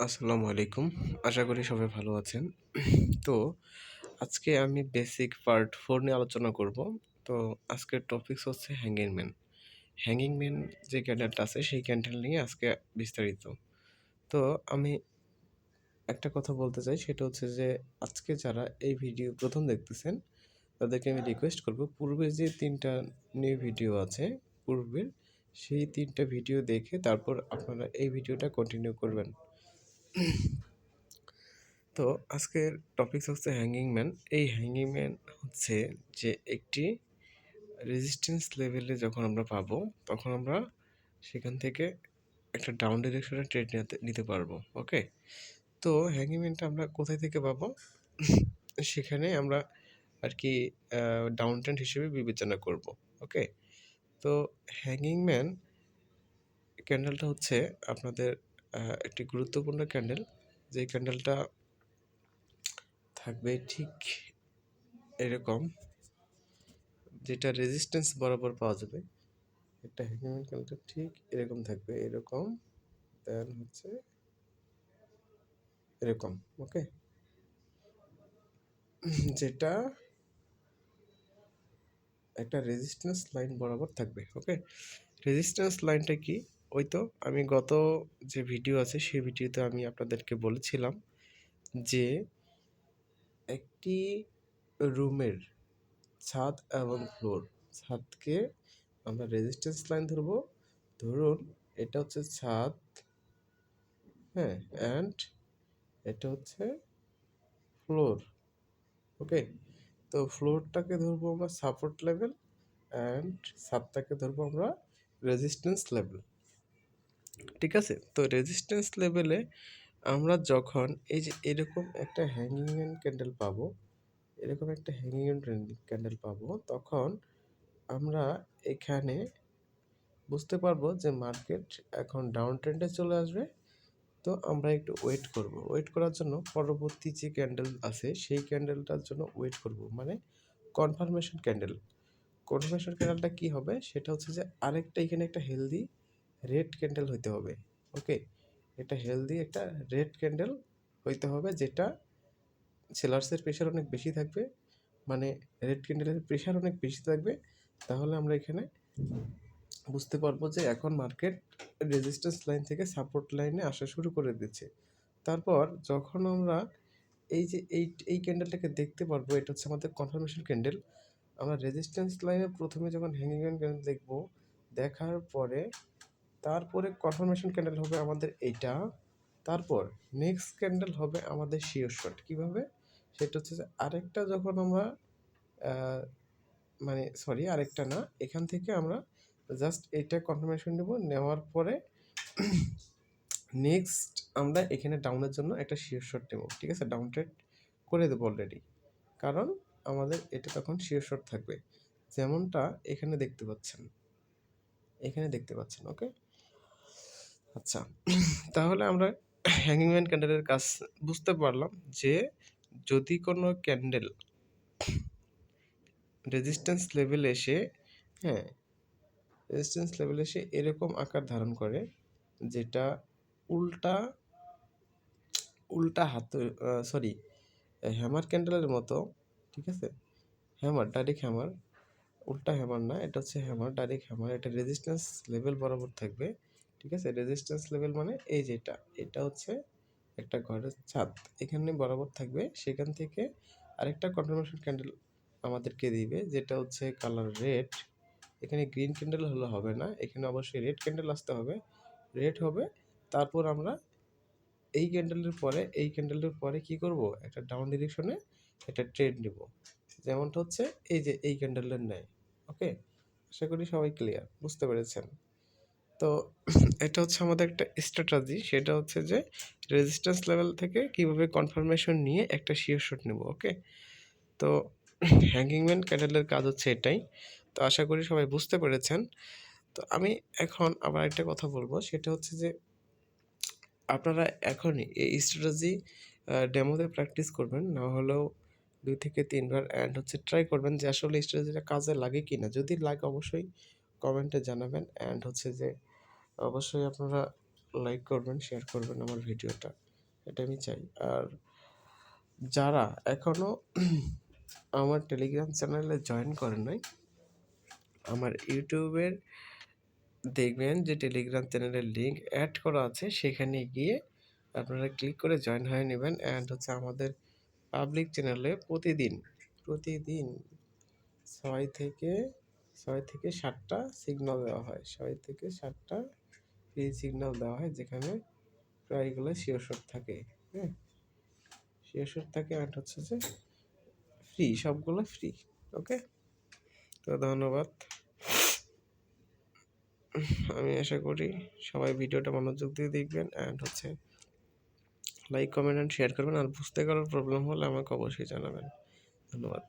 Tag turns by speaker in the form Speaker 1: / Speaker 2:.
Speaker 1: আসসালামু আলাইকুম। আশা করি সবাই ভালো আছেন। তো আজকে আমি বেসিক পার্ট ফোর নিয়ে আলোচনা করব। তো আজকের টপিকস হচ্ছে হ্যাঙ্গিং ম্যান হ্যাঙ্গিং ম্যান যে ক্যান্ডেলটা আছে, সেই ক্যান্ডেল নিয়ে আজকে বিস্তারিত। তো আমি একটা কথা বলতে চাই, সেটা হচ্ছে যে আজকে যারা এই ভিডিও প্রথম দেখতেছেন, তাদেরকে আমি রিকোয়েস্ট করব, পূর্বে যে তিনটা নিউ ভিডিও আছে, পূর্বের, সেই তিনটা ভিডিও দেখে তারপর আপনারা এই ভিডিওটা কন্টিনিউ করবেন। তো আজকের টপিকস হচ্ছে হ্যাঙ্গিং ম্যান এই হ্যাঙ্গিং ম্যান হচ্ছে যে একটি রেজিস্ট্যান্স লেভেলে যখন আমরা পাবো, তখন আমরা সেখান থেকে একটা ডাউন ডিরেকশনে ট্রেড নিতে পারব ওকে তো হ্যাঙ্গিং ম্যানটা আমরা কোথায় থেকে পাবো? সেখানে আমরা আর কি ডাউন ট্রেন্ড হিসেবে বিবেচনা করব ওকে তো হ্যাঙ্গিং ম্যান ক্যান্ডেলটা হচ্ছে আপনাদের একটি গুরুত্বপূর্ণ ক্যান্ডেল যে ক্যান্ডেলটা থাকবে ঠিক এরকম, যেটা রেজিস্ট্যান্স বরাবর পাওয়া যাবে। একটা হ্যাঙ্গিং ক্যান্ডেলটা ঠিক এরকম থাকবে, এরকম দেন হচ্ছে এরকম ওকে যেটা একটা রেজিস্ট্যান্স লাইন বরাবর থাকবে ওকে রেজিস্ট্যান্স লাইনটা কি? ওই তো আমি গত যে ভিডিও আছে সেই ভিডিওতে আমি আপনাদেরকে বলেছিলাম যে একটি রুমের ছাদ এবং ফ্লোর ছাদকে আমরা রেজিস্ট্যান্স লাইন ধরবো। ধরুন এটা হচ্ছে ছাদ হ্যাঁ অ্যান্ড এটা হচ্ছে ফ্লোর ওকে তো ফ্লোরটাকে ধরবো আমরা সাপোর্ট লেভেল অ্যান্ড ছাদটাকে ধরবো আমরা রেজিস্ট্যান্স লেভেল ঠিক আছে? তো রেজিস্ট্যান্স লেভেলে আমরা যখন এই যে এরকম একটা হ্যাঙ্গিং ক্যান্ডেল পাবো, এরকম একটা হ্যাঙ্গিং ক্যান্ডেল পাবো, তখন আমরা এখানে বুঝতে পারব যে মার্কেট এখন ডাউন ট্রেন্ডে চলে আসবে। তো আমরা একটু ওয়েট করব। ওয়েট করার জন্য পরবর্তী যে ক্যান্ডেল আছে, সেই ক্যান্ডেলটার জন্য ওয়েট করব। মানে কনফার্মেশন ক্যান্ডেল কনফার্মেশন ক্যান্ডেলটা কি হবে? সেটা হচ্ছে যে আরেকটা এখানে একটা হেলদি রেড ক্যান্ডেল হইতে হবে ওকে এটা হেলদি একটা রেড ক্যান্ডেল হইতে হবে, যেটা সেলার্সের প্রেশার অনেক বেশি থাকবে মানে রেড ক্যান্ডেলের প্রেশার অনেক বেশি থাকবে, তাহলে আমরা এখানে বুঝতে পারব যে এখন মার্কেট রেজিস্ট্যান্স লাইন থেকে সাপোর্ট লাইনে আসা শুরু করে দিচ্ছে। তারপর যখন আমরা এই যে এই এই ক্যান্ডেলটাকে দেখতে পারব, এটা হচ্ছে আমাদের কনফার্মেশন ক্যান্ডেল আমরা রেজিস্ট্যান্স লাইনে প্রথমে যখন হ্যাঙ্গিং ক্যান্ডেল দেখব, দেখার পরে তারপরে কনফার্মেশন ক্যান্ডেল হবে আমাদের এইটা। তারপর নেক্সট ক্যান্ডেল হবে আমাদের শিওর শট কীভাবে? সেটা হচ্ছে যে আরেকটা যখন আমরা মানে সরি আরেকটা না, এখান থেকে আমরা জাস্ট এটা কনফার্মেশন নেব। নেওয়ার পরে নেক্সট আমরা এখানে ডাউনের জন্য একটা শিওর শট নেব। ঠিক আছে? ডাউন ট্রেড করে দেবো অলরেডি কারণ আমাদের এটা তখন শিওর শট থাকবে। যেমনটা এখানে দেখতে পাচ্ছেন। এখানে দেখতে পাচ্ছেন ওকে আচ্ছা তাহলে আমরা হ্যাঙ্গিং ম্যান ক্যান্ডেলের কাজ বুঝতে পারলাম যে যদি কোনো ক্যান্ডেল রেজিস্ট্যান্স লেভেল এসে হ্যাঁ রেজিস্ট্যান্স লেভেল এসে এরকম আকার ধারণ করে যেটা উল্টা উল্টা হাত সরি হ্যামার ক্যান্ডেলের মতো, ঠিক আছে? হ্যামার ডাইরেক্ট হ্যামার উল্টা হ্যামার না, এটা হচ্ছে হ্যামার ডাইরেক্ট হ্যামার এটা রেজিস্ট্যান্স লেভেল বরাবর থাকবে। ঠিক আছে? রেজিস্ট্যান্স লেভেল মানে এই যেটা এটা হচ্ছে একটা ঘরের ছাদ। এখানে বরাবর থাকবে। সেখান থেকে আরেকটা কনফার্মেশন ক্যান্ডেল আমাদেরকে দিবে, যেটা হচ্ছে কালার রেড এখানে গ্রিন ক্যান্ডেল হলে হবে না। এখানে অবশ্যই রেড ক্যান্ডেল আসতে হবে। রেড হবে। তারপর আমরা এই ক্যান্ডেলের পরে, এই ক্যান্ডেলের পরে কি করব? একটা ডাউন ডিরেকশনে একটা ট্রেড নেব। যেমনটা হচ্ছে এই যে এই ক্যান্ডেলের নেয় ওকে আশা করি সবাই ক্লিয়ার বুঝতে পেরেছেন। তো এটা হচ্ছে আমাদের একটা স্ট্র্যাটাজি সেটা হচ্ছে যে রেজিস্ট্যান্স লেভেল থেকে কীভাবে কনফার্মেশন নিয়ে একটা শিওর শট নেব ওকে তো হ্যাঙ্গিংম্যান ক্যান্ডেলের কাজ হচ্ছে এটাই। তো আশা করি সবাই বুঝতে পেরেছেন। তো আমি এখন আবার একটা কথা বলব, সেটা হচ্ছে যে আপনারা এখনই এই স্ট্র্যাটাজি ডেমোতে প্র্যাকটিস করবেন, না হলেও দুই থেকে তিনবার অ্যান্ড হচ্ছে ট্রাই করবেন যে আসলে স্ট্র্যাটেজিটা কাজে লাগে কি না যদি লাগে অবশ্যই কমেন্টে জানাবেন অ্যান্ড হচ্ছে যে অবশ্যই আপনারা লাইক করবেন শেয়ার করবেন আমার ভিডিওটা। এটা আমি চাই। আর যারা এখনও আমার টেলিগ্রাম চ্যানেলে জয়েন করেন নাই, আমার ইউটিউবের দেখবেন যে টেলিগ্রাম চ্যানেলের লিঙ্ক অ্যাড করা আছে, সেখানে গিয়ে আপনারা ক্লিক করে জয়েন হয়ে নেবেন। অ্যান্ড হচ্ছে আমাদের পাবলিক চ্যানেলে প্রতিদিন প্রতিদিন ছয় থেকে ছয় থেকে সাতটা সিগনাল দেওয়া হয়। ছয় থেকে সাতটা ফ্রি সিগন্যাল দেওয়া হয় যেখানে প্রায়গুলো শিওর থাকে হ্যাঁ? শিওর থাকে অ্যান্ড হচ্ছে যে ফ্রি সবগুলো ফ্রি ওকে তো ধন্যবাদ। আমি আশা করি সবাই ভিডিওটা মনোযোগ দিয়ে দেখবেন অ্যান্ড হচ্ছে লাইক কমেন্ট অ্যান্ড শেয়ার করবেন। আর বুঝতে কারোর প্রবলেম হলে আমাকে অবশ্যই জানাবেন। ধন্যবাদ।